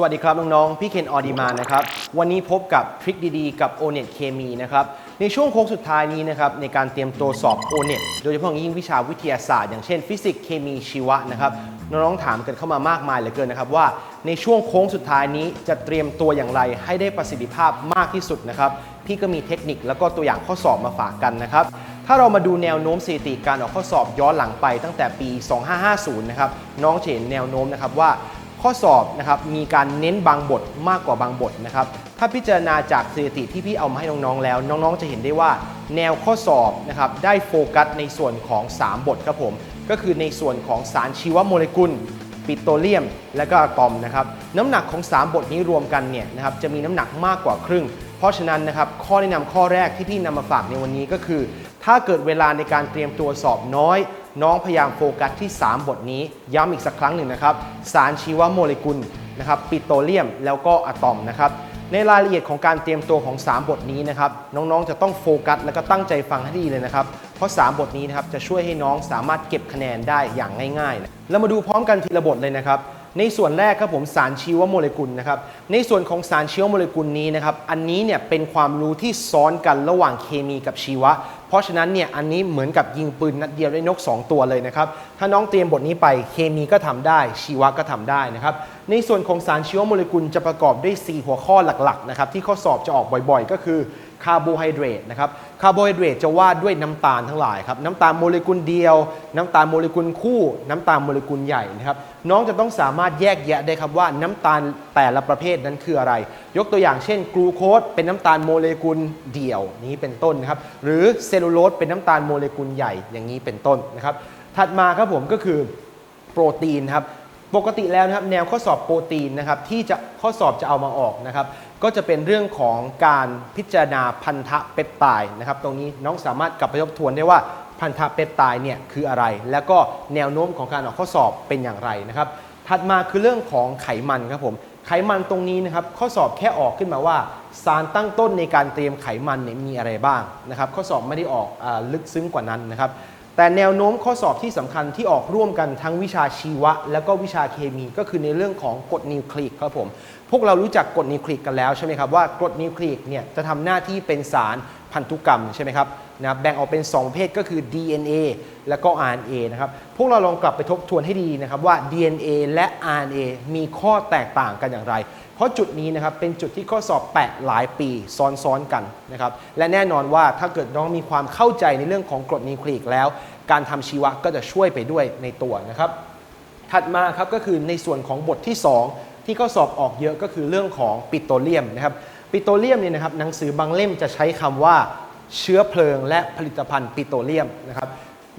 สวัสดีครับน้องๆ พี่เคนออดีมานะครับ วันนี้พบกับทริคดีๆ กับ o n e t เคมีนะครับ ในช่วงโค้งสุดท้ายนี้นะครับในการเตรียมตัวสอบ o n e t โดยเฉพาะอย่างยิ่งวิชาวิทยาศาสตร์ อย่างเช่นฟิสิกส์เคมีชีวะนะครับน้องๆถามกันเข้ามามากมายเหลือเกินนะครับว่าในช่วงโค้งสุดท้ายนี้จะเตรียมตัวอย่างไรให้ได้ประสิทธิภาพมากที่สุดนะครับพี่ก็มีเทคนิคแล้วก็ตัวอย่างข้อสอบมาฝากกันนะครับถ้าเรามาดูแนวโน้มสถิติการออกข้อสอบย้อนหลังไปตั้งแต่ปี 2550 นะครับน้องจะเห็นแนวโน้มนะครับว่า ข้อสอบนะครับมีการเน้นบางบทมากกว่าบางบทนะครับถ้าพิจารณาจากสถิติที่พี่เอามาให้น้องๆแล้ว น้องๆจะเห็นได้ว่าแนวข้อสอบนะครับได้โฟกัสในส่วนของ 3 บทครับผม ก็คือในส่วนของสารชีวโมเลกุลปิโตรเลียม และก็อะตอมนะครับน้ำหนักของ 3 บทนี้รวมกันเนี่ยนะครับจะมีน้ำหนักมากกว่าครึ่ง เพราะฉะนั้นนะครับข้อแนะนำข้อแรกที่พี่นำมาฝากในวันนี้ก็คือ ถ้าเกิดเวลาในการเตรียมตัวสอบน้อย น้องพยายามโฟกัสที่ 3 บทนี้ ย้ำอีกสักครั้งหนึ่งนะครับ สารชีวโมเลกุลนะครับปิโตรเลียมแล้วก็อะตอมนะครับในรายละเอียดของการเตรียมตัวของ 3 บทนี้นะครับน้องๆจะต้องโฟกัส และก็ตั้งใจฟังให้ดีเลยนะครับ เพราะ 3 บทนี้นะครับจะช่วยให้น้องสามารถเก็บคะแนนได้อย่างง่ายๆนะเรามาดูพร้อมกันทีละบทเลยนะครับ ในส่วนแรกครับผมสารชีวโมเลกุลนะครับในส่วนของสารชีวโมเลกุลนี้นะครับอันนี้เนี่ยเป็นความรู้ที่ซ้อนกันระหว่างเคมีกับชีวะ เพราะฉะนั้นเนี่ยอันนี้เหมือนกับยิงปืนนัดเดียวได้นก 2 ตัวเลยนะครับ ถ้าน้องเตรียมบทนี้ไปเคมีก็ทำได้ ชีวะก็ทำได้นะครับ ในส่วนของสารชีวโมเลกุลจะประกอบด้วย 4 หัวข้อหลักๆนะครับที่ข้อสอบจะออกบ่อยๆ ก็คือ คาร์โบไฮเดรตนะครับคาร์โบไฮเดรตจะว่าด้วยน้ำตาลทั้งหลายครับน้ำตาลโมเลกุลเดียว น้ำตาลโมเลกุลคู่ น้ำตาลโมเลกุลใหญ่นะครับน้องจะต้องสามารถแยกแยะได้ครับว่าน้ำตาลแต่ละประเภทนั้นคืออะไร ยกตัวอย่างเช่นกลูโคสเป็นน้ำตาลโมเลกุลเดี่ยวนี้เป็นต้นนะครับหรือเซลลูโลสเป็นน้ำตาลโมเลกุลใหญ่อย่างนี้เป็นต้นนะครับถัดมาครับผมก็คือโปรตีนครับปกติแล้วนะครับแนวข้อสอบโปรตีนนะครับที่จะข้อสอบจะเอามาออกนะครับ ก็จะเป็นเรื่องของการพิจารณาพันธะเปปไตด์นะครับ ตรงนี้น้องสามารถกลับไปทบทวนได้ว่าพันธะเปปไตด์เนี่ยคืออะไร แล้วก็แนวโน้มของการออกข้อสอบเป็นอย่างไรนะครับ ถัดมาคือเรื่องของไขมันครับผมไขมันตรงนี้นะครับข้อสอบแค่ออกขึ้นมาว่า สารตั้งต้นในการเตรียมไขมันเนี่ยมีอะไรบ้างนะครับ ข้อสอบไม่ได้ออกอลึกซึ้งกว่านั้นนะครับ แต่แนวโน้มข้อสอบที่สำคัญที่ออกร่วมกันทั้งวิชาชีวะ และก็วิชาเคมีก็คือในเรื่องของกฎนิวคลีกครับผม พวกเรารู้จักกฎนิวคลีกกันแล้วใช่ไหมครับว่ากฎนิวคลีกเนี่ยจะทำหน้าที่เป็นสาร พันธุกรรมใช่ไหมครับนะแบ่งออกเป็น 2 ประเภทก็คือ DNA แล้วก็ RNA นะครับ พวกเราลองกลับไปทบทวนให้ดีนะครับว่า DNA และ RNA มีข้อแตกต่างกันอย่างไร เพราะจุดนี้นะครับเป็นจุดที่ข้อสอบแปะหลายปีซ้อนๆกันนะครับ และแน่นอนว่าถ้าเกิดน้องมีความเข้าใจในเรื่องของกรดนิวคลีกแล้ว การทำชีวะก็จะช่วยไปด้วยในตัวนะครับ ถัดมาครับก็คือในส่วนของบทที่ 2 ที่ข้อสอบออกเยอะก็คือเรื่องของปิโตรเลียมนะครับ ปิโตรเลียมเนี่ยนะครับหนังสือบางเล่มจะใช้คำว่าเชื้อเพลิง และผลิตภัณฑ์ปิโตรเลียมนะครับ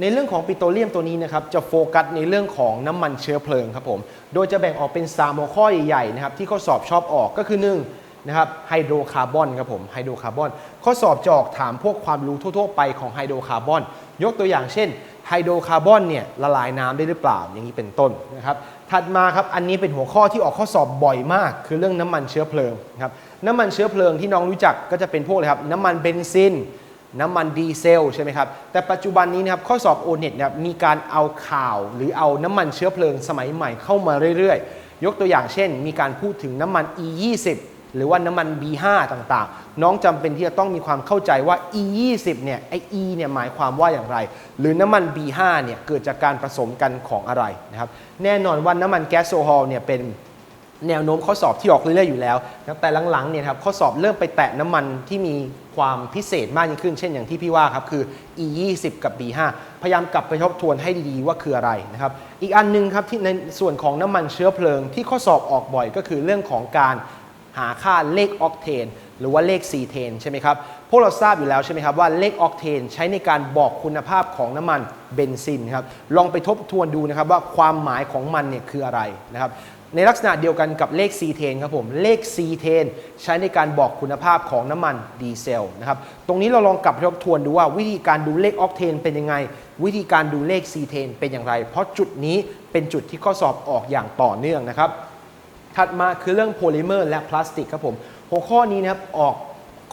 ในเรื่องของปิโตรเลียมตัวนี้นะครับจะโฟกัสในเรื่องของน้ำมันเชื้อเพลิงครับผมโดยจะแบ่งออกเป็น3หัวข้อใหญ่ๆนะครับที่ข้อสอบชอบออกก็คือ1นะครับไฮโดรคาร์บอนครับผมไฮโดรคาร์บอนข้อสอบจะออกถามพวกความรู้ทั่ว ๆ ไปของไฮโดรคาร์บอนยกตัวอย่างเช่น ไฮโดรคาร์บอนเนี่ยละลายน้ำได้หรือเปล่าอย่างนี้เป็นต้นนะครับถัดมาครับอันนี้เป็นหัวข้อที่ออกข้อสอบบ่อยมาก คือเรื่องน้ำมันเชื้อเพลิงครับน้ำมันเชื้อเพลิงที่น้องรู้จักก็จะเป็นพวกอะไรครับน้ำมันเบนซินน้ำมันดีเซลใช่ไหมครับ แต่ปัจจุบันนี้นะครับข้อสอบโอเน็ตนะครับมีการเอาข่าวหรือเอาน้ำมันเชื้อเพลิงสมัยใหม่เข้ามาเรื่อยๆ ยกตัวอย่างเช่น มีการพูดถึงน้ำมัน E20 หรือว่าน้ำมัน B5 ต่างๆ น้องจำเป็นที่จะต้องมีความเข้าใจว่า E20 เนี่ยไอ E เนี่ยหมายความว่าอย่างไร หรือน้ำมัน B5 เนี่ยเกิดจากการผสมกันของอะไรนะครับแน่นอนว่าน้ำมันแก๊สโซฮอลเนี่ยเป็นแนวโน้มข้อสอบที่ออกเรื่อยๆอยู่แล้วนะแต่หลังๆเนี่ยครับข้อสอบเริ่มไปแตะน้ำมันที่มีความพิเศษมากยิ่งขึ้น เช่นอย่างที่พี่ว่าครับคือ e 2 0กับ b 5พยายามกลับไปทบทวนให้ดีๆว่าคืออะไรนะครับ อีกอันหนึงครับที่ในส่วนของน้ำมันเชื้อเพลิงที่ข้อสอบออกบ่อยก็คือเรื่องของการ หาค่าเลขออกเทนหรือว่าเลขซีเทนใช่ไหมครับ พวกเราทราบอยู่แล้วใช่ไหมครับว่าเลขออกเทนใช้ในการบอกคุณภาพของน้ำมันเบนซินครับ ลองไปทบทวนดูนะครับว่าความหมายของมันเนี่ยคืออะไรนะครับ ในลักษณะเดียวกันกับเลข C เทนครับผม เลข C เทนใช้ในการบอกคุณภาพของน้ำมันดีเซลนะครับ ตรงนี้เราลองกลับไปทบทวนดูว่าวิธีการดูเลขออกเทนเป็นยังไง วิธีการดูเลข C เทนเป็นอย่างไร เพราะจุดนี้เป็นจุดที่ข้อสอบออกอย่างต่อเนื่องนะครับ ถัดมาคือเรื่องโพลิเมอร์และพลาสติกครับผมหัวข้อนี้นะครับออก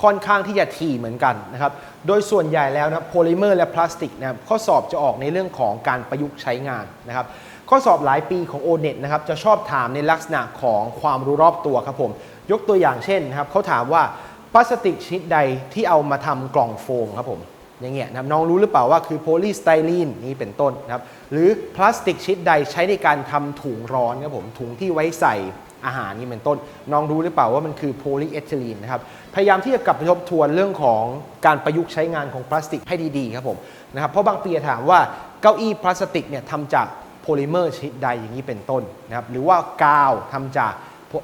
ค่อนข้างที่จะถี่เหมือนกันนะครับ โดยส่วนใหญ่แล้วนะโพลิเมอร์และพลาสติกนะครับข้อสอบจะออกในเรื่องของการประยุกต์ใช้งานนะครับ ข้อสอบหลายปีของ o n e t นะครับจะชอบถามในลักษณะของความรู้รอบตัวครับผม ยกตัวอย่างเช่นนะครับเขาถามว่าพลาสติกชนิดใดที่เอามาทำกล่องโฟมครับผมอย่างเงี้ยนะน้องรู้หรือเปล่าว่าคือโพลีสไตรีนนี่เป็นต้นนะครับหรือพลาสติกชนิดใดใช้ในการทำถุงร้อนครับผมถุงที่ไว้ใส่ อาหารนี่เป็นต้น น้องรู้หรือเปล่าว่ามันคือโพลีเอทิลีนนะครับ พยายามที่จะกลับไปทบทวนเรื่องของการประยุกต์ใช้งานของพลาสติกให้ดีๆครับผมนะครับ เพราะบางปีถามว่าเก้าอี้พลาสติกเนี่ยทำจากโพลิเมอร์ชนิดใดอย่างนี้เป็นต้นนะครับ หรือว่ากาวทำจาก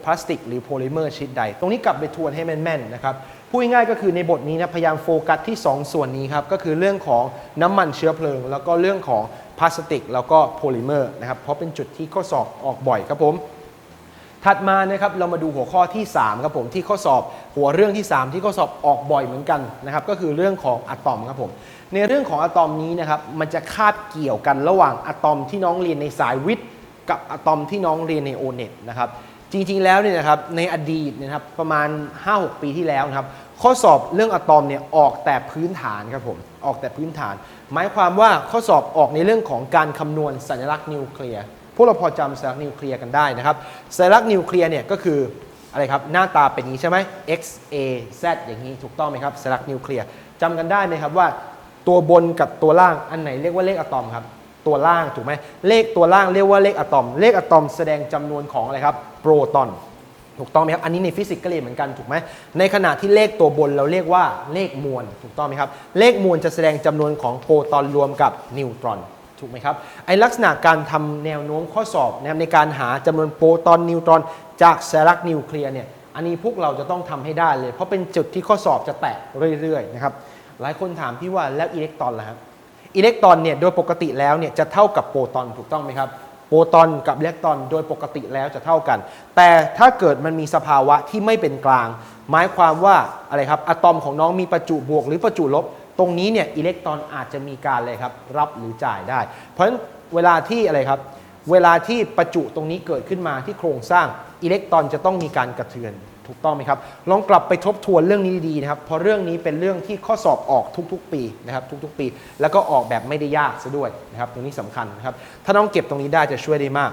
พลาสติก หรือโพลิเมอร์ชนิดใด ตรงนี้กลับไปทวนให้แม่นๆนะครับพูดง่ายก็คือในบทนี้นะพยายามโฟกัสที่ 2 ส่วนนี้ครับก็คือเรื่องของน้ำมันเชื้อเพลิง แล้วก็เรื่องของพลาสติก แล้วก็โพลิเมอร์นะครับเพราะเป็นจุดที่ข้อสอบออกบ่อยครับผม ถัดมานะครับเรามาดูหัวข้อที่3ครับผมที่ข้อสอบหัวเรื่องที่ 3 ที่ข้อสอบออกบ่อยเหมือนกันนะครับก็คือเรื่องของอะตอมครับผมในเรื่องของอะตอมนี้นะครับมันจะคาบเกี่ยวกันระหว่างอะตอมที่น้องเรียนในสายวิทย์ กับอะตอมที่น้องเรียนในโอเน็ตนะครับจริงๆแล้วเนี่ยนะครับในอดีตนะครับประมาณ 5-6 ปีที่แล้วนะครับข้อสอบเรื่องอะตอมเนี่ยออกแต่พื้นฐานครับผมออกแต่พื้นฐาน หมายความว่าข้อสอบออกในเรื่องของการคำนวณสัญลักษณ์นิวเคลียร์ พวกเราพอจำสัญลักษณ์นิวเคลียร์กันได้นะครับสัญลักษณ์นิวเคลียร์เนี่ยก็คืออะไรครับหน้าตาเป็นอย่างนี้ใช่ไหม x a z อย่างนี้ถูกต้องไหมครับสัญลักษณ์นิวเคลียร์จำกันได้ไหมครับว่า ตัวบนกับตัวล่างอันไหนเรียกว่าเลขอะตอมครับตัวล่างถูกไหมเลขตัวล่างเรียกว่าเลขอะตอม เลขอะตอมแสดงจำนวนของอะไรครับโปรตอนถูกต้องไหมครับ อันนี้ในฟิสิกส์ก็เรียนเหมือนกันถูกไหม ในขณะที่เลขตัวบนเราเรียกว่าเลขมวลถูกต้องไหมครับ เลขมวลจะแสดงจำนวนของโปรตอนรวมกับนิวตรอน ถูกไหมครับไอลักษณะการทำแนวโน้มข้อสอบนะครับในการหาจำนวนโปรตอนนิวตรอนจากสัญลักนิวเคลียร์เนี่ยอันนี้พวกเราจะต้องทำให้ได้เลย เพราะเป็นจุดที่ข้อสอบจะแตะเรื่อยๆนะครับหลายคนถามพี่ว่าแล้วอิเล็กตรอนล่ะครับอิเล็กตรอนเนี่ยโดยปกติแล้วเนี่ยจะเท่ากับโปรตอนถูกต้องไหมครับโปรตอนกับอิเล็กตรอนโดยปกติแล้วจะเท่ากัน แต่ถ้าเกิดมันมีสภาวะที่ไม่เป็นกลาง หมายความว่าอะไรครับอะตอมของน้องมีประจุบวกหรือประจุลบ รงนี้เนี่ยอิเล็กตรอนอาจจะมีการเลยครับรับหรือจ่ายได้ เพราะฉะนั้นเวลาที่อะไรครับเวลาที่ประจุตรงนี้เกิดขึ้นมาที่โครงสร้างอิเล็กตรอนจะต้องมีการกระเทือนถูกต้องไหมครับ ลองกลับไปทบทวนเรื่องนี้ดีๆนะครับ เพราะเรื่องนี้เป็นเรื่องที่ข้อสอบออกทุกๆ ปีนะครับทุกๆ ปี แล้วก็ออกแบบไม่ได้ยากซะด้วยนะครับตรงนี้สำคัญนะครับถ้าน้องเก็บตรงนี้ได้จะช่วยได้มาก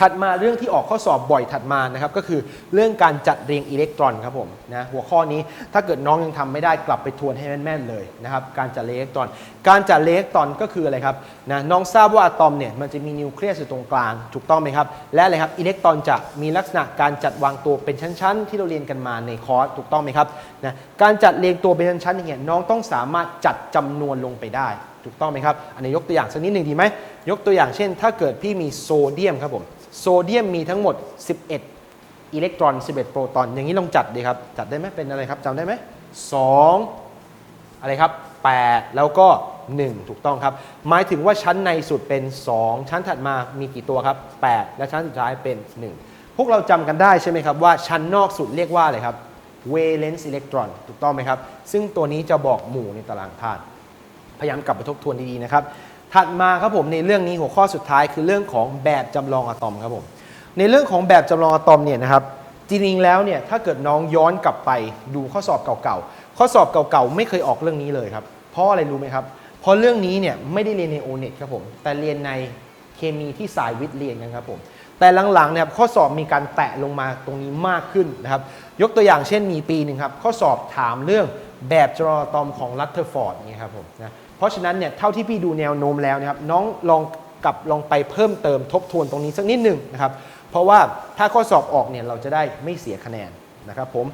ถัดมาเรื่องที่ออกข้อสอบบ่อยถัดมานะครับก็คือเรื่องการจัดเรียงอิเล็กตรอนครับผมนะหัวข้อนี้ถ้าเกิดน้องยังทำไม่ได้กลับไปทวนให้แม่นๆเลยนะครับการจัดเรียงอิเล็กตรอน การจัดเรียงอิเล็กตรอนก็คืออะไรครับนะน้องทราบว่าอะตอมเนี่ยมันจะมีนิวเคลียสอยู่ตรงกลางถูกต้องไหมครับและอะไรครับอิเล็กตรอนจะมีลักษณะการจัดวางตัวเป็นชั้น ๆ ที่เราเรียนกันมาในคอร์สถูกต้องไหมครับนะการจัดเรียงตัวเป็นชั้นๆอย่างเงี้ยน้องต้องสามารถจัดจำนวนลงไปได้ถูกต้องไหมครับ อันนี้ยกตัวอย่างสักนิดหนึ่งดีไหม ยกตัวอย่างเช่น ถ้าเกิดพี่มีโซเดียมครับผม โซเดียมมีทั้งหมด 11 อิเล็กตรอน 11 โปรตอน อย่างนี้ลองจัดดีครับ จัดได้ไหมเป็นอะไรครับจำได้ไหม2อะไรครับ 8 แล้วก็ 1 ถูกต้องครับ หมายถึงว่าชั้นในสุดเป็น 2 ชั้นถัดมามีกี่ตัวครับ 8 และชั้นสุดท้ายเป็น 1 พวกเราจำกันได้ใช่ไหมครับว่าชั้นนอกสุดเรียกว่าอะไรครับ valence electron ถูกต้องไหมครับ ซึ่งตัวนี้จะบอกหมู่ในตารางธาตุ พยายามกลับไปทบทวนดีๆนะครับ ถัดมาครับผมในเรื่องนี้หัวข้อสุดท้ายคือเรื่องของแบบจำลองอะตอมครับผม ในเรื่องของแบบจำลองอะตอมเนี่ยนะครับจริงๆแล้วเนี่ยถ้าเกิดน้องย้อนกลับไปดูข้อสอบเก่าๆ ข้อสอบเก่าๆ ไม่เคยออกเรื่องนี้เลยครับ เพราะอะไรรู้ไหมครับ เพราะเรื่องนี้เนี่ยไม่ได้เรียนในโอเน็ตครับผม แต่เรียนในเคมีที่สายวิทย์เรียนกันครับผม แต่หลังๆเนี่ยข้อสอบมีการแตะลงมาตรงนี้มากขึ้นนะครับ ยกตัวอย่างเช่นมีปีหนึ่งครับ ข้อสอบถามเรื่องแบบจรอะตอมของลัตเทอร์ฟอร์ดนี่ครับผมนะ เพราะฉะนั้นเนี่ยเท่าที่พี่ดูแนวโน้มแล้วนะครับน้องลองกลับลองไปเพิ่มเติมทบทวนตรงนี้สักนิดหนึ่งนะครับเพราะว่าถ้าข้อสอบออกเนี่ยเราจะได้ไม่เสียคะแนนนะครับผม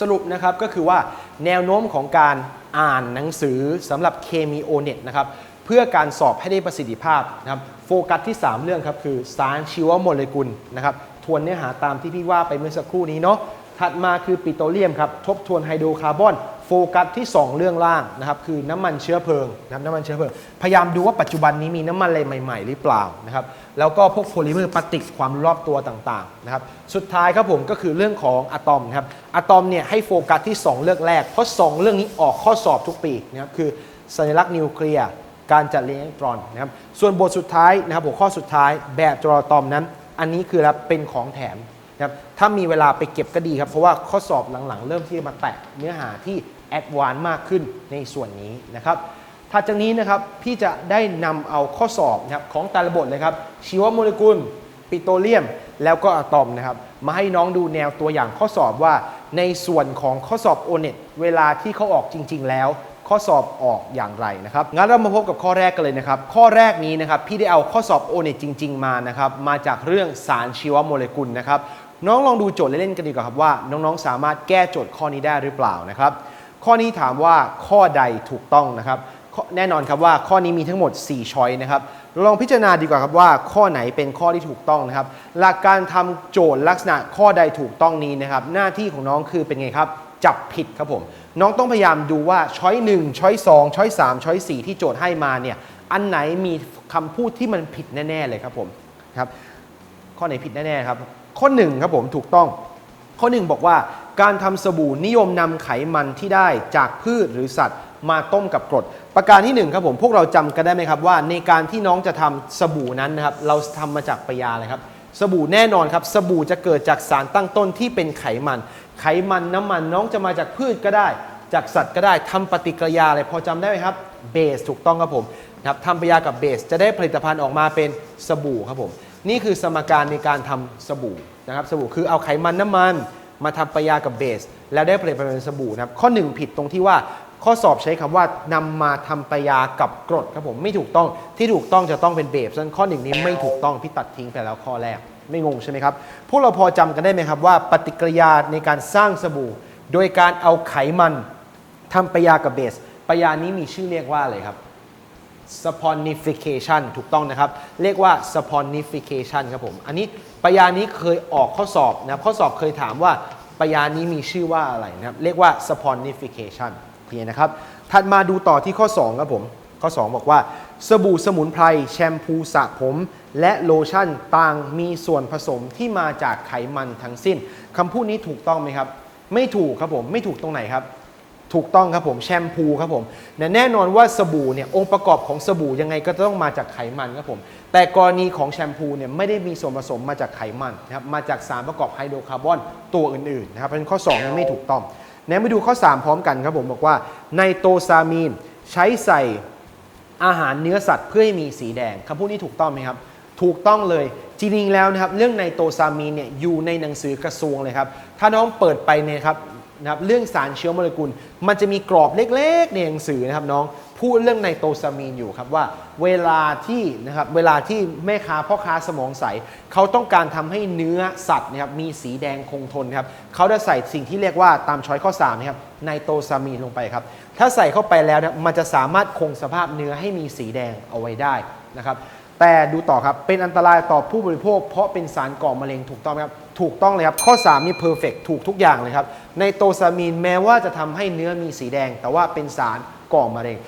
สรุปนะครับก็คือว่าแนวโน้มของการอ่านหนังสือสำหรับเคมีโอเน็ตนะครับเพื่อการสอบให้ได้ประสิทธิภาพนะครับโฟกัสที่ 3 เรื่องครับคือสารชีวโมเลกุลนะครับทวนเนื้อหาตามที่พี่ว่าไปเมื่อสักครู่นี้เนาะถัดมาคือปิโตรเลียมครับทบทวนไฮโดรคาร์บอน ฟกัสที่ 2 เรื่องล่างนะครับคือน้ำมันเชื้อเพลิงนะครับน้ำมันเชื้อเพลิง พยายามดูว่าปัจจุบันนี้มีน้ำมันอะไรใหม่ ๆ หรือเปล่านะครับแล้วก็พวกโพลิเมอร์พลาสติกความรู้รอบตัวต่างๆนะครับสุดท้ายครับผมก็คือเรื่องของอะตอมนะครับอะตอมเนี่ยให้โฟกัสที่ 2 เรื่องแรก เพราะ 2 เรื่องนี้ออกข้อสอบทุกปีนะครับคือสัญลักษณ์นิวเคลียร์การจัดเรียงอิเล็กตรอนนะครับส่วนบทสุดท้ายนะครับหัวข้อสุดท้ายแบบจรอะตอมนั้น อันนี้คือรับเป็นของแถมนะครับถ้ามีเวลาไปเก็บก็ดีครับ เพราะว่าข้อสอบหลังๆ เริ่มที่มาแตะเนื้อหาที่ แอดวานมากขึ้นในส่วนนี้นะครับถัดจากนี้นะครับพี่จะได้นำเอาข้อสอบนะครับของแต่ละบทเลยครับชีวโมเลกุลปิโตรเลียม แล้วก็อะตอมนะครับมาให้น้องดูแนวตัวอย่างข้อสอบว่า ในส่วนของข้อสอบโอเน็ตเวลาที่เขาออกจริง ๆ แล้ว ข้อสอบออกอย่างไรนะครับงั้นเรามาพบกับข้อแรกกันเลยนะครับ ข้อแรกนี้นะครับพี่ได้เอาข้อสอบโอเน็ตจริง ๆ มานะครับมาจากเรื่องสารชีวโมเลกุลนะครับน้องลองดูโจทย์เล่นๆกันดีกว่าครับว่า น้องๆสามารถแก้โจทย์ข้อนี้ได้หรือเปล่านะครับ ข้อนี้ถามว่าข้อใดถูกต้องนะครับ แน่นอนครับว่าข้อนี้มีทั้งหมด 4 ช้อยนะครับลองพิจารณาดีกว่าครับว่าข้อไหนเป็นข้อที่ถูกต้องนะครับ หลักการทำโจทย์ลักษณะข้อใดถูกต้องนี้นะครับ หน้าที่ของน้องคือเป็นไงครับ จับผิดครับผม น้องต้องพยายามดูว่าช้อย1ช้อย2ช้อย3ช้อย4ที่โจทย์ให้มาเนี่ยอันไหนมีคำพูดที่มันผิดแน่ ๆ เลยครับผมครับข้อไหนผิดแน่ๆครับ ข้อ1ครับผมถูกต้อง ข้อ 1 บอกว่า การทำสบู่นิยมนำไขมันที่ได้จากพืชหรือสัตว์ มาต้มกับกรด ประการที่1ครับผมพวกเราจำกันได้ไหมครับว่า ในการที่น้องจะทำสบู่นั้นนะครับเราทำมาจากปยาเลยครับสบู่แน่นอนครับสบู่จะเกิดจากสารตั้งต้นที่เป็นไขมัน ไขมันน้ำมันน้องจะมาจากพืชก็ได้ จากสัตว์ก็ได้ทำปฏิกิริยาอะไรพอจำได้ไหมครับเบสถูกต้องครับผมนะครับทำปฏิกิริยากับเบสจะได้ผลิตภัณฑ์ออกมาเป็นสบู่ครับผมนี่คือสมการในการทำสบู่นะครับสบู่คือเอาไขมันน้ำมัน มาทำปยากับเบส แล้วได้ผลิตภัณฑ์เป็นสบู่นะครับข้อ 1 ผิดตรงที่ว่าข้อสอบใช้คำว่านำมาทำปยากับกรดครับผมไม่ถูกต้องที่ถูกต้องจะต้องเป็นเบสฉะนั้นข้อหนึ่งนี้ไม่ถูกต้องพี่ตัดทิ้งไปแล้วข้อแรก ไม่งงใช่ไหมครับ พวกเราพอจำกันได้ไหมครับว่า ปฏิกิริยาในการสร้างสบู่ โดยการเอาไขมันทำปยากับเบสปยานี้มีชื่อเรียกว่าอะไรครับ saponification ถูกต้องนะครับ เรียกว่า saponification ครับผม อันนี้ ปยานี้เคยออกข้อสอบนะครับข้อสอบเคยถามว่าปยานี้มีชื่อว่าอะไรนะครับ เรียกว่า saponification โอเคนะครับ ถัดมาดูต่อที่ข้อ 2 ครับผม ข้อ 2 บอกว่า สบู่สมุนไพรแชมพูสระผม และโลชั่นต่างมีส่วนผสมที่มาจากไขมันทั้งสิ้นคำพูดนี้ถูกต้องไหมครับ ไม่ถูกครับผม ไม่ถูกตรงไหนครับ ถูกต้องครับผมแชมพูครับผมแต่แน่นอนว่าสบู่เนี่ยองค์ประกอบของสบู่ยังไงก็ต้องมาจากไขมันครับผมแต่กรณีของแชมพูเนี่ยไม่ได้มีส่วนผสมมาจากไขมันนะครับมาจากสารประกอบไฮโดรคาร์บอนตัวอื่นๆนะครับเพราะฉะนั้นข้อ2นั้นไม่ถูกต้องแนะไปดูข้อ 3 พร้อมกันครับผมบอกว่าไนโตซามีนใช้ใส่อาหารเนื้อสัตว์เพื่อให้มีสีแดงคำพูดนี้ถูกต้องไหมครับถูกต้องเลยจริงๆแล้วนะครับเรื่องไนโตซามีนเนี่ยอยู่ในหนังสือกระทรวงเลยครับถ้าน้องเปิดไปเนี่ยครับ นะครับเรื่องสารเชื้อโมเลกุล มันจะมีกรอบเล็กๆในหนังสือนะครับน้องพูดเรื่องไนโตรซามีนอยู่ครับว่าเวลาที่นะครับเวลาที่แม่ค้าพ่อค้าสมองใสเขาต้องการทำให้เนื้อสัตว์นะครับมีสีแดงคงทนครับเขาจะใส่สิ่งที่เรียกว่าตามช้อยข้อ3นะครับไนโตรซามีนลงไปครับถ้าใส่เข้าไปแล้วนะมันจะสามารถคงสภาพเนื้อให้มีสีแดงเอาไว้ได้นะครับ แต่ดูต่อครับ เป็นอันตรายต่อผู้บริโภค เพราะเป็นสารก่อมะเร็งถูกต้องไหมครับ ถูกต้องเลยครับ ข้อ 3 นี่เพอร์เฟกถูกทุกอย่างเลยครับ ในโตซามีนแม้ว่าจะทำให้เนื้อมีสีแดง แต่ว่าเป็นสารก่อมะเร็ง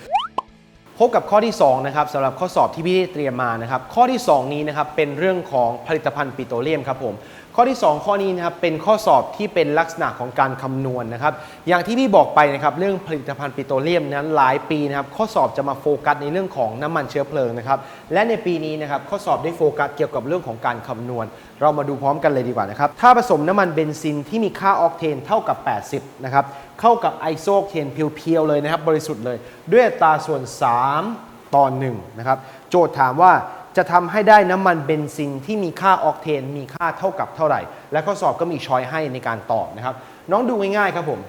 พบกับข้อที่ 2 นะครับสำหรับข้อสอบที่พี่ได้เตรียมมานะครับ ข้อที่ 2 นี้นะครับเป็นเรื่องของผลิตภัณฑ์ปิโตรเลียมครับผม ข้อที่ 2 ข้อนี้นะครับเป็นข้อสอบที่เป็นลักษณะของการคำนวณนะครับ อย่างที่พี่บอกไปนะครับเรื่องผลิตภัณฑ์ปิโตรเลียมนั้นหลายปีนะครับข้อสอบจะมาโฟกัสในเรื่องของน้ำมันเชื้อเพลิงนะครับและในปีนี้นะครับข้อสอบได้โฟกัสเกี่ยวกับเรื่องของการคำนวณ เรามาดูพร้อมกันเลยดีกว่านะครับถ้าผสมน้ำมันเบนซินที่มีค่าออกเทนเท่ากับ 80 นะครับเข้ากับไอโซเคนเพียวๆเลยนะครับบริสุทธิ์เลย ด้วยอัตราส่วน 3 ต่อ1นะครับโจทย์ถามว่า จะทำให้ได้น้ำมันเบนซินที่มีค่าออกเทน มีค่าเท่ากับเท่าไหร่ และข้อสอบก็มีช้อยให้ในการตอบนะครับ น้องดูง่ายๆครับผม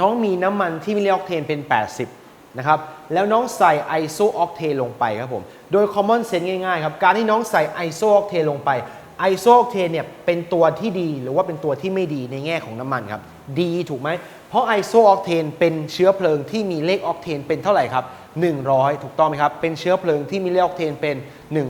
น้องมีน้ำมันที่มีเลออกเทนเป็น 80 นะครับ แล้วน้องใส่ไอโซออกเทนลงไปครับผม โดย common sense ง่ายๆครับ การที่น้องใส่ไอโซออกเทนลงไปไอโซออกเทนเนี่ยเป็นตัวที่ดีหรือว่าเป็นตัวที่ไม่ดีในแง่ของน้ำมันครับ ดีถูกไหม เพราะไอโซออกเทนเป็นเชื้อเพลิงที่มีเลขออกเทนเป็นเท่าไหร่ครับ 100 ถูกต้องไหมครับ เป็นเชื้อเพลิงที่มีเลขออกเทนเป็น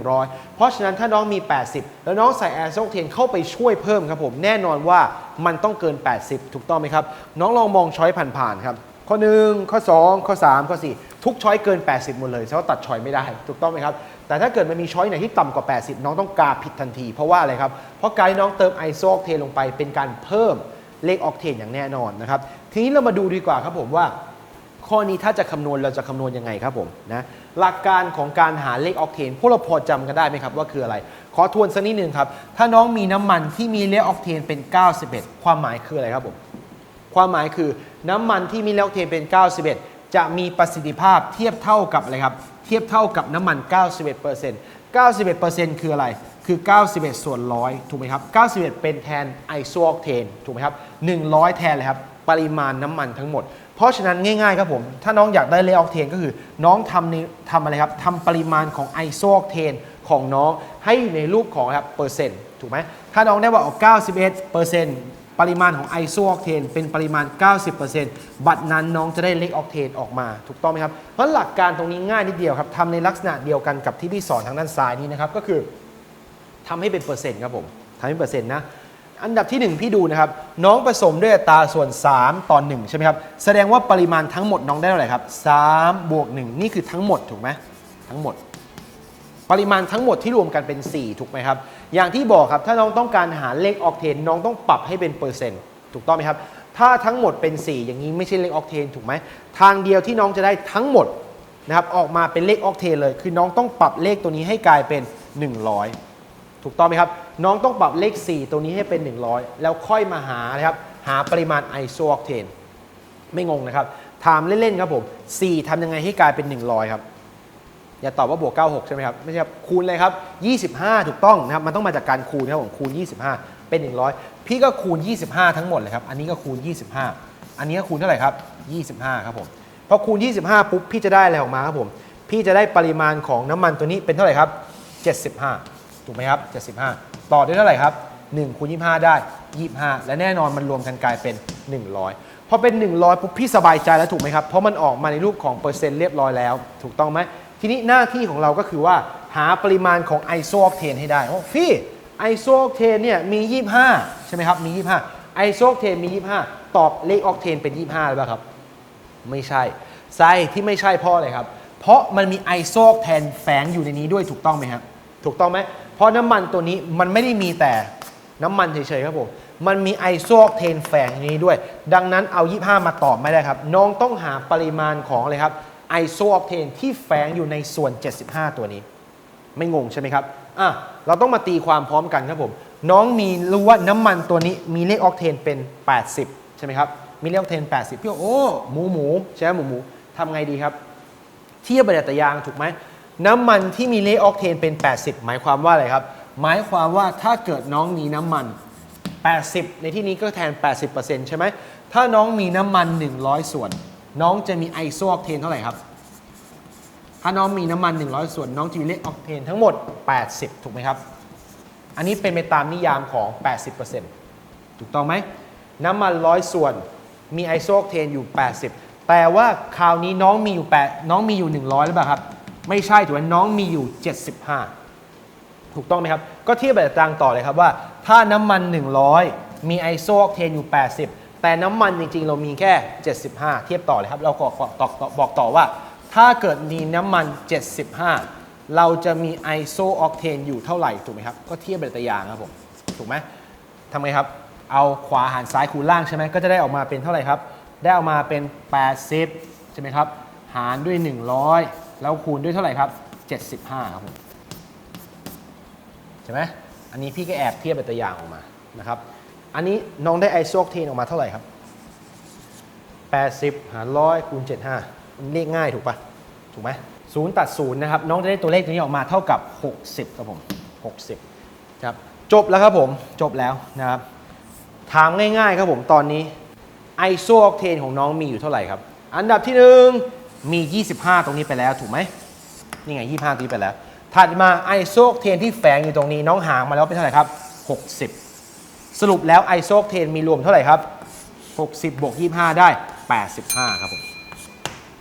100 เพราะฉะนั้นถ้าน้องมี 80 แล้วน้องใส่ไอโซออกเทนเข้าไปช่วยเพิ่มครับผมแน่นอนว่ามันต้องเกิน 80 ถูกต้องไหมครับ น้องลองมองช้อยผ่านๆครับข้อ 1 ข้อ 2 ข้อ 3 ข้อ 4 ทุกช้อยเกิน 80 หมดเลยเพราะตัดช้อยไม่ได้ ถูกต้องไหมครับ แต่ถ้าเกิดมันมีช้อยไหนที่ต่ำกว่า 80 น้องต้องกาผิดทันที เพราะว่าอะไรครับ เพราะการน้องเติมไอโซออกเทนลงไปเป็นการเพิ่มเลขออกเทนอย่างแน่นอนนะครับ ทีนี้เรามาดูดีกว่าครับผมว่า ข้อนี้ถ้าจะคำนวณเราจะคำนวณยังไงครับผมนะหลักการของการหาเลขออกเทนพวกเราพอจำกันได้ไหมครับว่าคืออะไร ขอทวนสักนิดหนึ่งครับ ถ้าน้องมีน้ำมันที่มีเลขออกเทนเป็น 91 ความหมายคืออะไรครับผมความหมายคือน้ำมันที่มีเลขออกเทนเป็น 91 จะมีประสิทธิภาพเทียบเท่ากับอะไรครับเทียบเท่ากับน้ำมัน 91% 91%คืออะไร คือ 91 ส่วนร้อยถูกไหมครับ 91 เป็นแทนไอโซออกเทน ถูกไหมครับ 100 แทนเลยครับ ปริมาณน้ำมันทั้งหมด เพราะฉะนั้นง่ายๆครับผม ถ้าน้องอยากได้เลออกเทนก็คือ น้องทำในทำอะไรครับทำปริมาณของไอโซออกเทนของน้องให้อยู่ในรูปของครับเปอร์เซ็นต์ถูกไหมถ้าน้องได้ว่าออก 91เปอร์เซ็นต์ปริมาณของไอโซออกเทนเป็นปริมาณ 90%บัตรนั้นน้องจะได้เลขออกเทนออกมา ถูกต้องไหมครับ เพราะหลักการตรงนี้ง่ายนิดเดียวครับทำในลักษณะเดียวกันกับที่พี่สอนทางด้านซ้ายนี้นะครับก็คือทำให้เป็นเปอร์เซ็นต์ครับผมทำให้เป็นเปอร์เซ็นต์นะ อันดับที่ 1 พี่ดูนะครับ น้องผสมด้วยอัตราส่วน 3 ต่อ 1 ใช่ไหมครับ แสดงว่าปริมาณทั้งหมดน้องได้เท่าไหร่ครับ3บวก1นี่คือทั้งหมดถูกไหมทั้งหมด ปริมาณทั้งหมดที่รวมกันเป็น 4 ถูกไหมครับ อย่างที่บอกครับถ้าน้องต้องการหาเลขออกเทนน้องต้องปรับให้เป็นเปอร์เซ็นต์ถูกต้องไหมครับ ถ้าทั้งหมดเป็น 4 อย่างนี้ไม่ใช่เลขออกเทนถูกไหมทางเดียวที่น้องจะได้ทั้งหมดนะครับออกมาเป็นเลขออกเทนเลย คือน้องต้องปรับเลขตัวนี้ให้กลายเป็น 100 ถูกต้องไหมครับ น้องต้องปรับเลข 4ตัวนี้ให้เป็น 100 แล้วค่อยมาหานะครับ หาปริมาณไอโซออกเทนไม่งงนะครับถามเล่น ๆ ครับผม 4ทำยังไงให้กลายเป็น 100 ครับ อย่าตอบว่าบวก 96 ใช่ไหมครับ ไม่ใช่ครับ คูณเลยครับ 25 ถูกต้องนะครับ มันต้องมาจากการคูณนครับผม คูณ 25 เป็น 100 พี่ก็คูณ 25 ทั้งหมดเลยครับ อันนี้ก็คูณ 25 อันนี้ก็คูณเท่าไหร่ครับ 25 ครับผม พอคูณ 25 ปุ๊บ พี่จะได้อะไรออกมาครับผม พี่จะได้ปริมาณของน้ำมันตัวนี้เป็นเท่าไหร่ครับ 75 ถูกไหมครับ 75 ต่อด้วยเท่าไหร่ครับ 1คูณ25 ได้ 25 และแน่นอนมันรวมกันกลายเป็น 100 พอเป็น 100ปุ๊บพี่สบายใจแล้วถูกไหมครับ เพราะมันออกมาในรูปของเปอร์เซ็นต์เรียบร้อยแล้ว ถูกต้องไหม ทีนี้หน้าที่ของเราก็คือว่าหาปริมาณของไอโซออกเทนให้ได้โอ้พี่ไอโซออกเทนเนี่ยมี 25 ใช่ไหมครับ มี 25 ไอโซออกเทนมี 25 ตอบเลขออกเทนเป็น 25หรือเปล่าครับ ไม่ใช่ไส้ที่ไม่ใช่เพราะอะไรครับ เพราะมันมีไอโซออกเทนแฝงอยู่ในนี้ด้วยถูกต้องไหมครับถูกต้องไหม เพราะน้ำมันตัวนี้มันไม่ได้มีแต่น้ำมันเฉยๆครับผม มันมีไอโซออกเทนแฝงอยู่นี้ด้วย ดังนั้นเอา 25 มาตอบไม่ได้ครับ น้องต้องหาปริมาณของอะไรครับไอโซออกเทนที่แฝงอยู่ในส่วน 75 ตัวนี้ ไม่งงใช่ไหมครับอะเราต้องมาตีความพร้อมกันครับผม น้องมีรู้ว่าน้ำมันตัวนี้มีเลขออกเทนเป็น 80 ใช่ไหมครับมีเลขออกเทน 80พี่บอกโอ้หมูหมูใช่ไหมหมูหมูทำไงดีครับ เทียบประหยัดยางถูกไหม น้ำมันที่มีเลออกเทนเป็น 80 หมายความว่าอะไรครับ หมายความว่าถ้าเกิดน้องมีน้ำมัน 80 ในที่นี้ก็แทน 80%ใช่ไหม ถ้าน้องมีน้ำมัน 100 ส่วน น้องจะมีไอโซออกเทนเท่าไหร่ครับ ถ้าน้องมีน้ำมัน 100 ส่วน น้องจะมีเลออกเทนทั้งหมด 80 ถูกไหมครับ อันนี้เป็นไปตามนิยามของ 80%ถูกต้องไหม น้ำมัน 100 ส่วน มีไอโซออกเทนอยู่ 80 แต่ว่าคราวนี้น้องมีอยู่ 8 น้องมีอยู่ 100 หรือเปล่าครับ ไม่ใช่ถูกไหมน้องมีอยู่ 75 ถูกต้องไหมครับ ก็เทียบแบบต่างต่อเลยครับว่า ถ้าน้ำมัน 100 มีไอโซออกเทนอยู่ 80 แต่น้ำมันจริง ๆ เรามีแค่ 75 เทียบต่อเลยครับ เราก็บอกต่อว่า ถ้าเกิดมีน้ำมัน 75 เราจะมีไอโซออกเทนอยู่เท่าไหร่ถูกไหมครับ ก็เทียบแบบตัวอย่างครับผม ถูกไหมทำไงครับ เอาขวาหารซ้ายคูณล่างใช่ไหมก็จะได้ออกมาเป็นเท่าไหร่ครับ ได้ออกมาเป็น 80 ใช่ไหมครับ หารด้วย 100 แล้วคูณด้วยเท่าไหร่ครับ 75 ครับผมใช่ไหมอันนี้พี่ก็แอบเทียบเป็นตัวอย่างออกมานะครับ อันนี้น้องได้ไอโซออกเทนออกมาเท่าไหร่ครับ 80 หารร้อยคูณ 75มันเลขง่ายถูกปะถูกไหมศูนย์ตัดศูนย์นะครับ น้องจะได้ตัวเลขตัวนี้ออกมาเท่ากับ 60 ครับผม 60 ครับ จบแล้วครับผม จบแล้วนะครับ ถามง่ายๆครับผมตอนนี้ไอโซออกเทนของน้องมีอยู่เท่าไหร่ครับ อันดับที่หนึ่ง มี 25 ตรงนี้ไปแล้วถูกไหมนี่ไง 25ตรงนี้ไปแล้ว ถัดมาไอโซกเทนที่แฝงอยู่ตรงนี้น้องหางมาแล้วเป็นเท่าไหร่ครับ 60 สรุปแล้วไอโซกเทนมีรวมเท่าไหร่ครับ 60บวก25 ได้ 85 ครับผม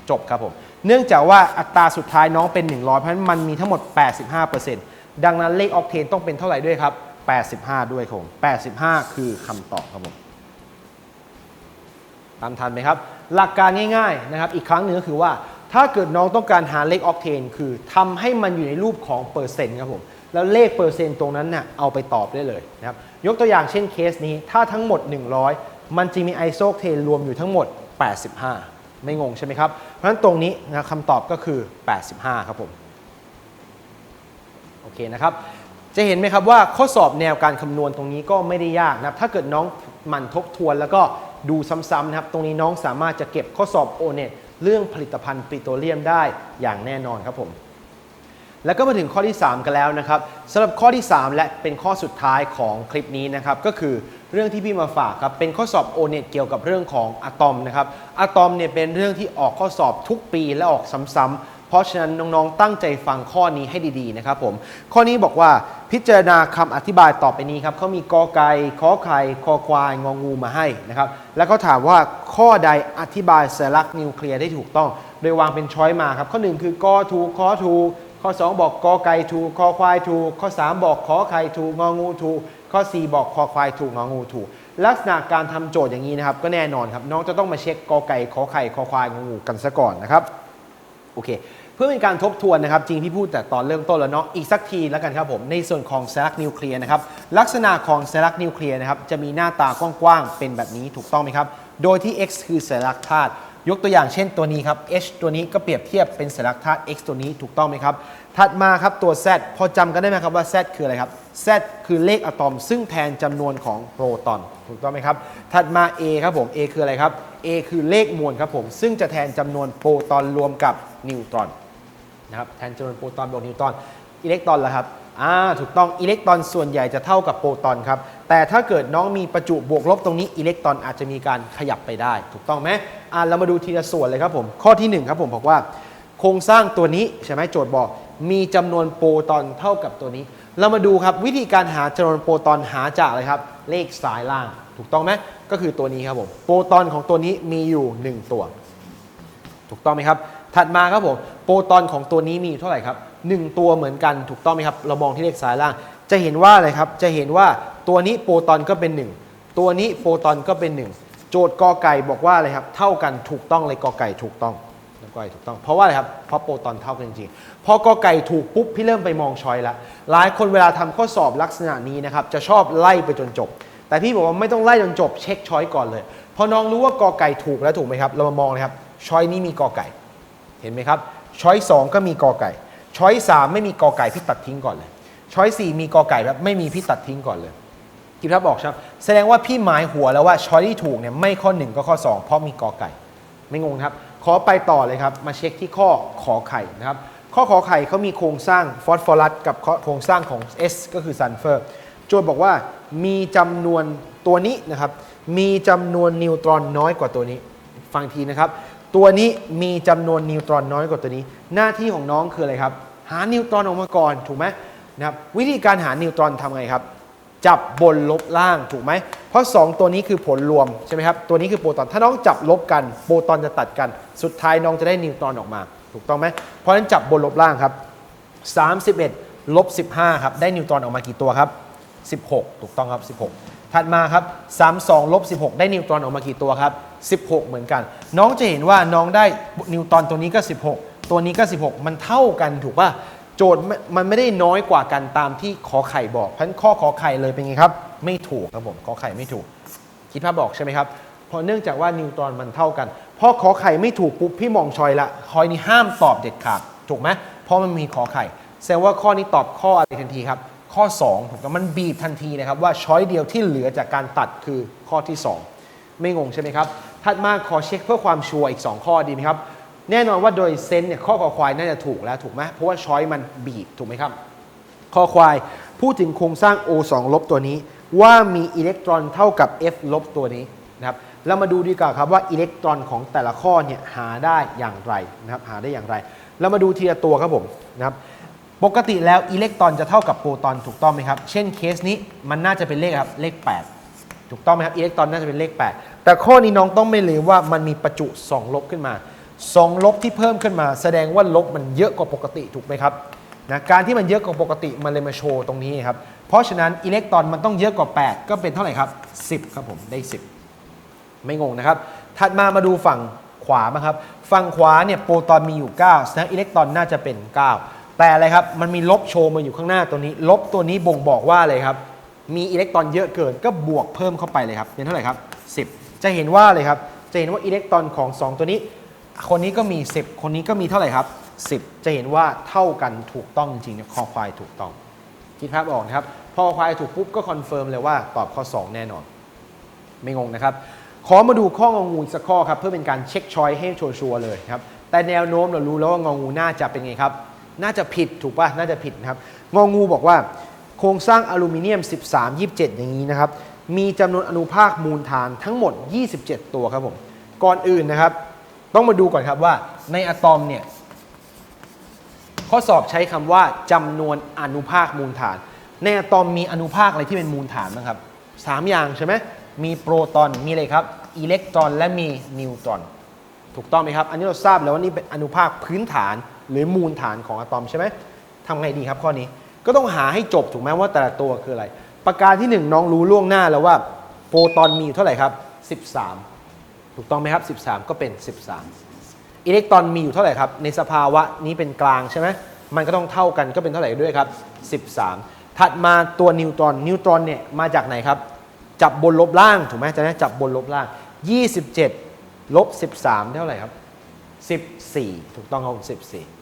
จบครับผม เนื่องจากว่าอัตราสุดท้ายน้องเป็น 100 เพราะฉะนั้นมันมีทั้งหมด 85%ดังนั้นเลขออกเทนต้องเป็นเท่าไหร่ด้วยครับ 85 ด้วยครับผม85 คือคำตอบครับผมตามทันไหมครับ หลักการง่ายๆนะครับอีกครั้งหนึ่งก็คือว่าถ้าเกิดน้องต้องการหาเลขออกเทนคือทำให้มันอยู่ในรูปของเปอร์เซ็นต์ครับผมแล้วเลขเปอร์เซ็นต์ตรงนั้นน่ะเอาไปตอบได้เลยนะครับยกตัวอย่างเช่นเคสนี้ถ้าทั้งหมด 100 มันจะมีไอโซเทนรวมอยู่ทั้งหมด 85 ไม่งงใช่ไหมครับ เพราะฉะนั้นตรงนี้นะคำตอบก็คือ 85 ครับผมโอเคนะครับจะเห็นไหมครับว่าข้อสอบแนวการคำนวณตรงนี้ก็ไม่ได้ยากนะครับถ้าเกิดน้องหมั่นทบทวนแล้วก็ ดูซ้ำๆนะครับ ตรงนี้น้องสามารถจะเก็บข้อสอบ o n e t เรื่องผลิตภัณฑ์ปิโตรเลียมได้อย่างแน่นอนครับผม แล้วก็มาถึงข้อที่ 3 กันแล้วนะครับสำหรับข้อที่ 3 และเป็นข้อสุดท้ายของคลิปนี้นะครับก็คือเรื่องที่พี่มาฝากครับเป็นข้อสอบ o n e t เกี่ยวกับเรื่องของอะตอมนะครับอะตอมเนี่ยเป็นเรื่องที่ออกข้อสอบทุกปีและออกซ้ำๆ เพราะฉะนั้นน้องๆ ตั้งใจฟังข้อนี้ให้ดีๆนะครับผม ข้อนี้บอกว่าพิจารณาคำอธิบายต่อไปนี้ครับเขามีกอไก่ขอไข่คอควายงองูมาให้นะครับ แล้วก็ถามว่าข้อใดอธิบายสัญลักษณ์นิวเคลียร์ได้ถูกต้อง โดยวางเป็นช้อยมาครับ ข้อหนึ่งคือกอถูกขอถูกข้อ 2 บอกกอไก่ถูกคอควายถูก ข้อ 3 บอกขอไข่ถูกงองูถูก ข้อ 4 บอกคอควายถูกงองูถูก ลักษณะการทำโจทย์อย่างนี้นะครับ ก็แน่นอนครับน้องจะต้องมาเช็คกอไก่ขอไข่คอควายงองูกันซะก่อนนะครับโอเค เพื่อเป็นการทบทวนนะครับ จริงพี่พูดแต่ตอนเริ่มต้นแล้วเนาะอีกสักทีแล้วกันครับผม ในส่วนของเซลล์นิวเคลียร์นะครับ ลักษณะของเซลล์นิวเคลียร์นะครับจะมีหน้าตากว้างๆเป็นแบบนี้ถูกต้องไหมครับ โดยที่ X คือสัญลักธาตุยกตัวอย่างเช่นตัวนี้ครับ H ตัวนี้ก็เปรียบเทียบเป็นสัญลักธาตุ X ตัวนี้ถูกต้องไหมครับ ถัดมาครับตัว Z พอจำกันได้ไหมครับว่า Z คืออะไรครับ Z คือเลขอะตอม ซึ่งแทนจำนวนของโปรตอนถูกต้องไหมครับ ถัดมา A ครับผม A คืออะไรครับ A คือเลขมวลครับผม ซึ่งจะแทนจำนวนโปรตอนรวมกับนิวตรอน นะครับแทนจำนวนโปรตอนบวกนิวตรอนอิเล็กตรอนละครับอ่าถูกต้องอิเล็กตรอนส่วนใหญ่จะเท่ากับโปรตอนครับ แต่ถ้าเกิดน้องมีประจุบวกลบตรงนี้อิเล็กตรอนอาจจะมีการขยับไปได้ ถูกต้องไหมอ่าเรามาดูทีละส่วนเลยครับผม ข้อที่ 1 ครับผมบอกว่า โครงสร้างตัวนี้ใช่ไหมโจทย์บอก มีจำนวนโปรตอนเท่ากับตัวนี้ เรามาดูครับวิธีการหาจำนวนโปรตอนหาจากอะไรครับ เลขซ้ายล่าง ถูกต้องไหมก็คือตัวนี้ครับผมโปรตอนของตัวนี้มีอยู่ 1 ตัว ถูกต้องไหมครับ ถัดมาครับผมโปรตอนของตัวนี้มีอยู่เท่าไหร่ครับ 1 ตัวเหมือนกันถูกต้องไหมครับ เรามองที่เลขซ้ายล่าง จะเห็นว่าอะไรครับ จะเห็นว่าตัวนี้โปรตอนก็เป็น 1 ตัวนี้โปรตอนก็เป็น 1 โจทย์กอไก่บอกว่าอะไรครับ เท่ากันถูกต้องเลยกอไก่ถูกต้องกอไก่ถูกต้อง เพราะว่าอะไรครับ เพราะโปรตอนเท่ากันจริงๆ พอกอไก่ถูกปุ๊บพี่เริ่มไปมองชอยละ หลายคนเวลาทำข้อสอบลักษณะนี้นะครับจะชอบไล่ไปจนจบ แต่พี่บอกว่าไม่ต้องไล่จนจบเช็คชอยก่อนเลย พอน้องรู้ว่ากอไก่ถูกแล้วถูกไหมครับ เรามามองนะครับชอยนี้มีกอไก่ เห็นไหมครับ ช้อยสองก็มีกอไก่ ช้อยสามไม่มีกอไก่พี่ตัดทิ้งก่อนเลย ช้อยสี่มีกอไก่แบบไม่มีพี่ตัดทิ้งก่อนเลยกิฟทับบอกครับ แสดงว่าพี่หมายหัวแล้วว่าช้อยที่ถูกเนี่ยไม่ข้อหนึ่งก็ข้อสองเพราะมีกอไก่ ไม่งงนะครับ ขอไปต่อเลยครับ มาเช็คที่ข้อขอไข่นะครับ ข้อขอไข่เขามีโครงสร้างฟอสฟอรัสกับโครงสร้างของ S ก็คือซัลเฟอร์ โจทย์บอกว่ามีจำนวนตัวนี้นะครับ มีจำนวนนิวตรอนน้อยกว่าตัวนี้ ฟังทีนะครับ ตัวนี้มีจำนวนนิวตรอนน้อยกว่าตัวนี้ หน้าที่ของน้องคืออะไรครับ หานิวตรอนออกมาก่อนถูกไหมนะครับวิธีการหานิวตรอนทำไงครับ จับบนลบล่างถูกไหมเพราะ 2 ตัวนี้คือผลรวมใช่ไหมครับตัวนี้คือโปรตอนถ้าน้องจับลบกันโปรตอนจะตัดกัน สุดท้ายน้องจะได้นิวตรอนออกมา ถูกต้องไหมเพราะฉะนั้นจับบนลบล่างครับ31ลบ15ครับได้นิวตรอนออกมากี่ตัวครับ 16 ถูกต้องครับ 16 ถัดมาครับ 32ลบ16 ได้นิวตรอนออกมากี่ตัวครับ 16 เหมือนกัน น้องจะเห็นว่าน้องได้นิวตรอนตัวนี้ก็ 16 ตัวนี้ก็ 16 มันเท่ากันถูกป่ะ โจทย์มันไม่ได้น้อยกว่ากันตามที่ขอไข่บอกเพราะฉะนั้นข้อขอไข่เลยเป็นไงครับ ไม่ถูกครับผมขอไข่ไม่ถูก คิดภาพบอกใช่ไหมครับเพราะเนื่องจากว่านิวตรอนมันเท่ากันพอขอไข่ไม่ถูกปุ๊บพี่มองชอยละคอยนี้ห้ามตอบเด็ดขาดถูกไหมเพราะมันมีขอไข่แสดงว่าข้อนี้ตอบข้ออะไรทันทีครับ ข้อ 2 ถูกต้องมันบีบทันทีนะครับว่าช้อยเดียวที่เหลือจากการตัดคือข้อที่ 2 ไม่งงใช่ไหมครับถัดมาขอเช็คเพื่อความชัวร์อีก 2 ข้อดีไหมครับแน่นอนว่าโดยเซนเนี่ยข้อคอควายน่าจะถูกแล้วถูกไหมเพราะว่าช้อยมันบีบถูกไหมครับคอควายพูดถึงโครงสร้าง O2 ลบตัวนี้ ว่ามีอิเล็กตรอนเท่ากับ F ลบตัวนี้นะครับเรามาดูดีกว่าครับว่าอิเล็กตรอนของแต่ละข้อเนี่ยหาได้อย่างไรนะครับหาได้อย่างไร เรามาดูทีละตัวครับผมนะครับ ปกติแล้วอิเล็กตรอนจะเท่ากับโปรตอนถูกต้องไหมครับ เช่นเคสนี้มันน่าจะเป็นเลขครับเลข 8 ถูกต้องไหมครับอิเล็กตรอนน่าจะเป็นเลข 8 แต่ข้อนี้น้องต้องไม่ลืมว่ามันมีประจุ 2 ลบขึ้นมา 2 ลบที่เพิ่มขึ้นมา แสดงว่าลบมันเยอะกว่าปกติถูกไหมครับนะการที่มันเยอะกว่าปกติมันเลยมาโชว์ตรงนี้ครับเพราะฉะนั้นอิเล็กตรอนมันต้องเยอะกว่า 8 ก็เป็นเท่าไหร่ครับ 10 ครับผมได้ 10 ไม่งงนะครับ ถัดมามาดูฝั่งขวามาครับ ฝั่งขวาเนี่ยโปรตอนมีอยู่9ฉะนั้นอิเล็กตรอนน่าจะเป็น 9 แต่อะไรครับ มันมีลบโชว์มาอยู่ข้างหน้าตัวนี้ ลบตัวนี้บ่งบอกว่าอะไรครับ มีอิเล็กตรอนเยอะเกินก็บวกเพิ่มเข้าไปเลยครับเป็นเท่าไหร่ครับ 10 จะเห็นว่าอะไรครับ จะเห็นว่าอิเล็กตรอนของ 2 ตัวนี้ คนนี้ก็มี 10 คนนี้ก็มีเท่าไหร่ครับ 10 จะเห็นว่าเท่ากันถูกต้องจริงๆคอควายถูกต้อง คิดภาพออกนะครับ พอควายถูกปุ๊บก็คอนเฟิร์มเลยว่าตอบข้อ 2 แน่นอน ไม่งงนะครับ ขอมาดูข้ององูสักข้อครับเพื่อเป็นการเช็คชอยให้ชัวร์เลยครับ แต่แนวโน้มเรารู้แล้วว่างองูน่าจะเป็นไงครับ น่าจะผิดถูกป่ะ น่าจะผิดนะครับงองูบอกว่า โครงสร้างอลูมิเนียม 13 27 อย่างนี้นะครับ มีจำนวนอนุภาคมูลฐานทั้งหมด 27 ตัวครับผม ก่อนอื่นนะครับ ต้องมาดูก่อนครับว่าในอะตอมเนี่ย ข้อสอบใช้คำว่าจำนวนอนุภาคมูลฐาน ในอะตอมมีอนุภาคอะไรที่เป็นมูลฐานบ้างครับสามอย่างใช่ไหมมีโปรตอน มีอะไรครับ อิเล็กตรอน และมีนิวตรอน ถูกต้องไหมครับ อันนี้เราทราบแล้วว่านี่เป็นอนุภาคพื้นฐาน หรือมูลฐานของอะตอมใช่ไหมทำไงดีครับข้อนี้ก็ต้องหาให้จบถูกไหมว่าแต่ละตัวคืออะไร ประการที่หนึ่งน้องรู้ล่วงหน้าแล้วว่าโปรตอนมีอยู่เท่าไหร่ครับ 13 ถูกต้องไหมครับ 13 ก็เป็น 13 อิเล็กตรอนมีอยู่เท่าไหร่ครับ ในสภาวะนี้เป็นกลางใช่ไหมมันก็ต้องเท่ากันก็เป็นเท่าไหร่ด้วยครับ 13 ถัดมาตัวนิวตรอนนิวตรอนเนี่ยมาจากไหนครับ จับบนลบล่างถูกไหมจะได้จับบนลบล่าง 27ลบ13เท่าไหร่ครับ 14 ถูกต้องครับ14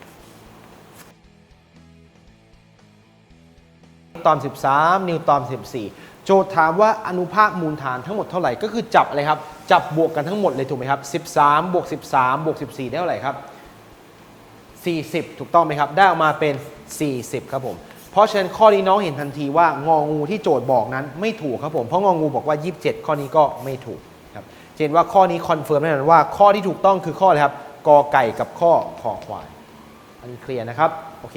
ตอน 13 นิวตอน 14 โจทย์ถามว่าอนุภาคมูลฐานทั้งหมดเท่าไหร่ ก็คือจับอะไรครับ จับบวกกันทั้งหมดเลยถูกไหมครับ 13 บวก 13 บวก 14 ได้เท่าไหร่ครับ 40 ถูกต้องไหมครับ ได้ออกมาเป็น 40 ครับผม เพราะฉะนั้นข้อนี้น้องเห็นทันทีว่างองูที่โจทย์บอกนั้นไม่ถูกครับผม เพราะงองูบอกว่า 27 ข้อนี้ก็ไม่ถูกครับเห็นว่าข้อนี้คอนเฟิร์มแน่นอนว่าข้อที่ถูกต้องคือข้ออะไรครับกอไก่กับข้อคอควาย อันเคลียร์นะครับ โอเค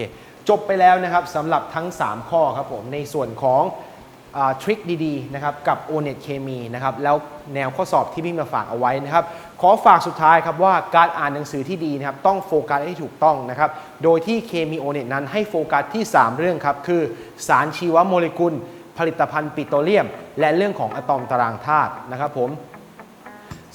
จบไปแล้วนะครับสำหรับทั้ง 3 ข้อครับผมในส่วนของทริคดีๆนะครับกับ o n e t เคมีนะครับแล้วแนวข้อสอบที่พี่มาฝากเอาไว้นะครับขอฝากสุดท้ายครับว่าการอ่านหนังสือที่ดีนะครับต้องโฟกัสให้ถูกต้องนะครับโดยที่เคมีโอเน็ตนั้นให้โฟกัสที่ 3 เรื่องครับคือสารชีวโมเลกุล ผลิตภัณฑ์ปิโตรเลียม และเรื่องของอะตอมตารางธาตุนะครับผม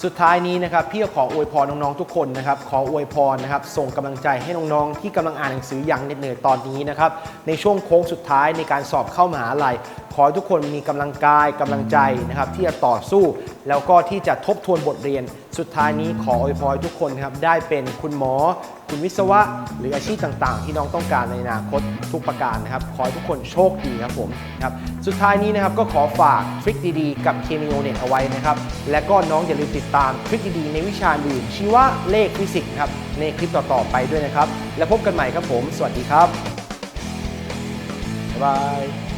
สุดท้ายนี้นะครับพี่ก็ขออวยพรน้องๆทุกคนนะครับขออวยพรนะครับส่งกำลังใจให้น้องๆที่กำลังอ่านหนังสืออย่างเหน็ดเหนื่อยตอนนี้นะครับในช่วงโค้งสุดท้ายในการสอบเข้ามหาลัย ขอให้ทุกคนมีกำลังกายกำลังใจนะครับที่จะต่อสู้ แล้วก็ที่จะทบทวนบทเรียน สุดท้ายนี้ขออวยพรทุกคนครับได้เป็นคุณหมอ คุณวิศวะ หรืออาชีพต่างๆ ที่น้องต้องการในอนาคตทุกประการนะครับ ขอให้ทุกคนโชคดีครับผมครับสุดท้ายนี้นะครับก็ขอฝากทริคดีๆ กับเคมีโอเน็ตเอาไว้นะครับและก็น้องอย่าลืมติดตามทริคดีๆในวิชาอื่นชีวะเลขฟิสิกส์ครับในคลิปต่อๆไปด้วยนะครับ แล้วพบกันใหม่ครับผม สวัสดีครับ บ๊ายบาย